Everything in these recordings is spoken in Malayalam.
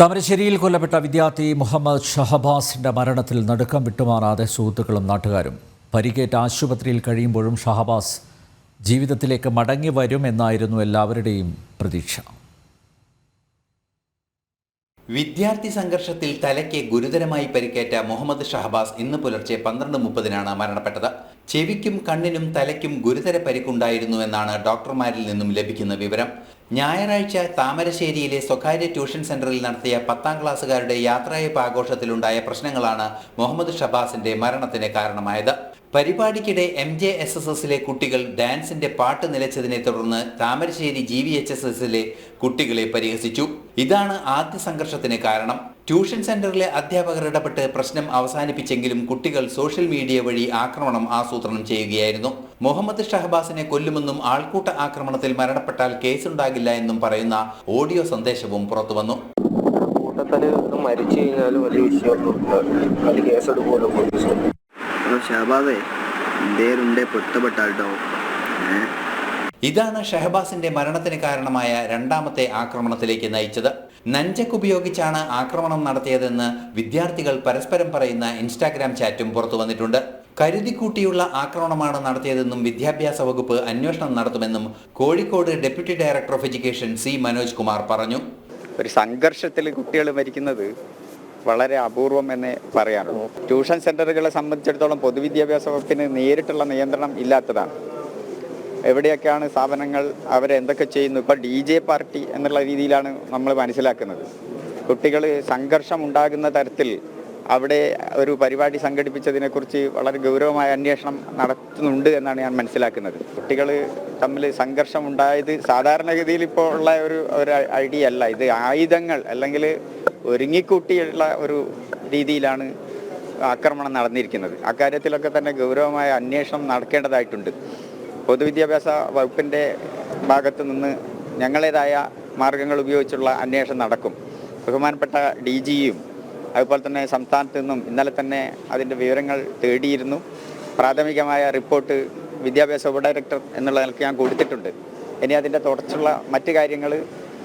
താമരശ്ശേരിയിൽ കൊല്ലപ്പെട്ട വിദ്യാർത്ഥി മുഹമ്മദ് ഷഹബാസിന്റെ മരണത്തിൽ നടുക്കം വിട്ടുമാറാതെ സുഹൃത്തുക്കളും നാട്ടുകാരും. പരിക്കേറ്റ് ആശുപത്രിയിൽ കഴിയുമ്പോഴും ഷഹബാസ് ജീവിതത്തിലേക്ക് മടങ്ങി വരും എന്നായിരുന്നു എല്ലാവരുടെയും പ്രതീക്ഷ. വിദ്യാർത്ഥി സംഘർഷത്തിൽ തലയ്ക്ക് ഗുരുതരമായി പരിക്കേറ്റ മുഹമ്മദ് ഷഹബാസ് ഇന്ന് പുലർച്ചെ പന്ത്രണ്ട് മുപ്പതിനാണ് മരണപ്പെട്ടത്. ചെവിക്കും കണ്ണിനും തലയ്ക്കും ഗുരുതര പരിക്കുണ്ടായിരുന്നുവെന്നാണ് ഡോക്ടർമാരിൽ നിന്നും ലഭിക്കുന്ന വിവരം. ഞായറാഴ്ച താമരശ്ശേരിയിലെ സ്വകാര്യ ട്യൂഷൻ സെന്ററിൽ നടത്തിയ പത്താം ക്ലാസ്സുകാരുടെ യാത്രയപ്പ് ആഘോഷത്തിലുണ്ടായ പ്രശ്നങ്ങളാണ് മുഹമ്മദ് ഷബാസിന്റെ മരണത്തിന് കാരണമായത്. പരിപാടിക്കിടെ എം ജെ എസ് എസ് എസിലെ കുട്ടികൾ ഡാൻസിന്റെ പാട്ട് നിലച്ചതിനെ തുടർന്ന് Thamarassery G V H S എസിലെ കുട്ടികളെ പരിഹസിച്ചു. ഇതാണ് ആദ്യ സംഘർഷത്തിന് കാരണം. ട്യൂഷൻ സെന്ററിലെ അധ്യാപകർ ഇടപെട്ട് പ്രശ്നം അവസാനിപ്പിച്ചെങ്കിലും കുട്ടികൾ സോഷ്യൽ മീഡിയ വഴി ആക്രമണം ആസൂത്രണം ചെയ്യുകയായിരുന്നു. മുഹമ്മദ് ഷഹബാസിനെ കൊല്ലുമെന്നും ആൾക്കൂട്ട ആക്രമണത്തിൽ മരണപ്പെട്ടാൽ കേസുണ്ടാകില്ല എന്നും പറയുന്ന ഓഡിയോ സന്ദേശവും പുറത്തുവന്നു. കൂട്ടത്തിൽ മരിച്ചു കഴിഞ്ഞാലും വലിയ വിഷയമൊന്നും അത് കേസെടുക്കുമല്ലോ പോലീസ് ഹലോ ഷഹബാബേ എന്തേലുണ്ടേ പൊട്ടപ്പെട്ടാട്ടോ ഏ? ഇതാണ് ഷഹബാസിന്റെ മരണത്തിന് കാരണമായ രണ്ടാമത്തെ ആക്രമണത്തിലേക്ക് നയിച്ചത്. നഞ്ചക്ക് ഉപയോഗിച്ചാണ് ആക്രമണം നടത്തിയതെന്ന് വിദ്യാർത്ഥികൾ പരസ്പരം പറയുന്ന ഇൻസ്റ്റാഗ്രാം ചാറ്റും പുറത്തു വന്നിട്ടുണ്ട്. കരുതിക്കൂട്ടിയുള്ള ആക്രമണമാണ് നടത്തിയതെന്നും വിദ്യാഭ്യാസ വകുപ്പ് അന്വേഷണം നടത്തുമെന്നും Kozhikode deputy director of education C Manoj Kumar പറഞ്ഞു. ഒരു സംഘർഷത്തിൽ കുട്ടികൾ മരിക്കുന്നത് വളരെ അപൂർവം എന്ന് പറയാറുള്ളൂ ട്യൂഷൻ സെന്ററുകളെ സംബന്ധിച്ചിടത്തോളം പൊതുവിദ്യാഭ്യാസ വകുപ്പിന് നേരിട്ടുള്ള നിയന്ത്രണം ഇല്ലാത്തതാണ്. എവിടെയൊക്കെയാണ് സ്ഥാപനങ്ങൾ അവരെന്തൊക്കെ ചെയ്യുന്നു? ഇപ്പോൾ ഡി ജെ പാർട്ടി എന്നുള്ള രീതിയിലാണ് നമ്മൾ മനസ്സിലാക്കുന്നത്. കുട്ടികൾ സംഘർഷം ഉണ്ടാകുന്ന തരത്തിൽ അവിടെ ഒരു പരിപാടി സംഘടിപ്പിച്ചതിനെക്കുറിച്ച് വളരെ ഗൗരവമായ അന്വേഷണം നടത്തുന്നുണ്ട് എന്നാണ് ഞാൻ മനസ്സിലാക്കുന്നത്. കുട്ടികൾ തമ്മിൽ സംഘർഷം ഉണ്ടായത് സാധാരണഗതിയിൽ ഇപ്പോൾ ഉള്ള ഒരു ഒരു ഐഡിയ അല്ല. ഇത് ആയുധങ്ങൾ അല്ലെങ്കിൽ ഒരുങ്ങിക്കൂട്ടിയുള്ള ഒരു രീതിയിലാണ് ആക്രമണം നടന്നിരിക്കുന്നത്. അക്കാര്യത്തിലൊക്കെ തന്നെ ഗൗരവമായ അന്വേഷണം നടക്കേണ്ടതായിട്ടുണ്ട്. പൊതുവിദ്യാഭ്യാസ വകുപ്പിന്റെ ഭാഗത്തു നിന്ന് ഞങ്ങളേതായ മാർഗങ്ങൾ ഉപയോഗിച്ചുള്ള അന്വേഷണം നടക്കും. ബഹുമാനപ്പെട്ട ഡി ജിയും അതുപോലെ തന്നെ സംസ്ഥാനത്ത് നിന്നും ഇന്നലെ തന്നെ അതിന്റെ വിവരങ്ങൾ തേടിയിരുന്നു. പ്രാഥമികമായ റിപ്പോർട്ട് വിദ്യാഭ്യാസ ഉപഡയറക്ടർ എന്നുള്ള നിലയ്ക്ക് ഞാൻ കൊടുത്തിട്ടുണ്ട്. ഇനി അതിന്റെ തുടർച്ചുള്ള മറ്റ് കാര്യങ്ങൾ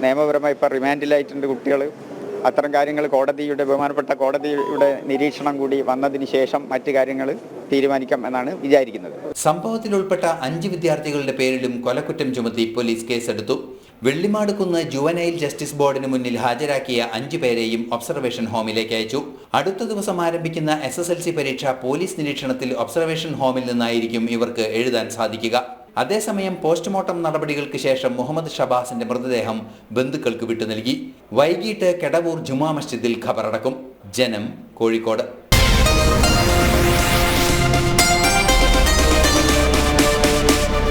നിയമപരമായി ഇപ്പോൾ റിമാൻഡിലായിട്ടുണ്ട് കുട്ടികൾ അത്തരം കാര്യങ്ങൾ കോടതിയുടെ ബഹുമാനപ്പെട്ട കോടതിയുടെ നിരീക്ഷണം കൂടി വന്നതിന് ശേഷം മറ്റു കാര്യങ്ങൾ തീരുമാനിക്കാം എന്നാണ് വിചാരിക്കുന്നത്. സംഭവത്തിൽ ഉൾപ്പെട്ട അഞ്ച് വിദ്യാർത്ഥികളുടെ പേരിലും കൊലക്കുറ്റം ചുമത്തി പോലീസ് കേസെടുത്തു. വെള്ളിമാടുകുന്ന് ജുവനൈൽ ജസ്റ്റിസ് ബോർഡിന് മുന്നിൽ ഹാജരാക്കിയ അഞ്ചു പേരെയും ഒബ്സർവേഷൻ ഹോമിലേക്ക് അയച്ചു. അടുത്ത ദിവസം ആരംഭിക്കുന്ന എസ് പരീക്ഷ പോലീസ് നിരീക്ഷണത്തിൽ ഒബ്സർവേഷൻ ഹോമിൽ നിന്നായിരിക്കും ഇവർക്ക് എഴുതാൻ സാധിക്കുക. അതേസമയം പോസ്റ്റ്മോർട്ടം നടപടികൾക്ക് ശേഷം മുഹമ്മദ് ഷബാസിന്റെ മൃതദേഹം ബന്ധുക്കൾക്ക് വിട്ടു നൽകി. വൈകിട്ട് കെടവൂർ ജുമാ മസ്ജിദിൽ ഖബറടക്കും. ജനം കോഴിക്കോട്.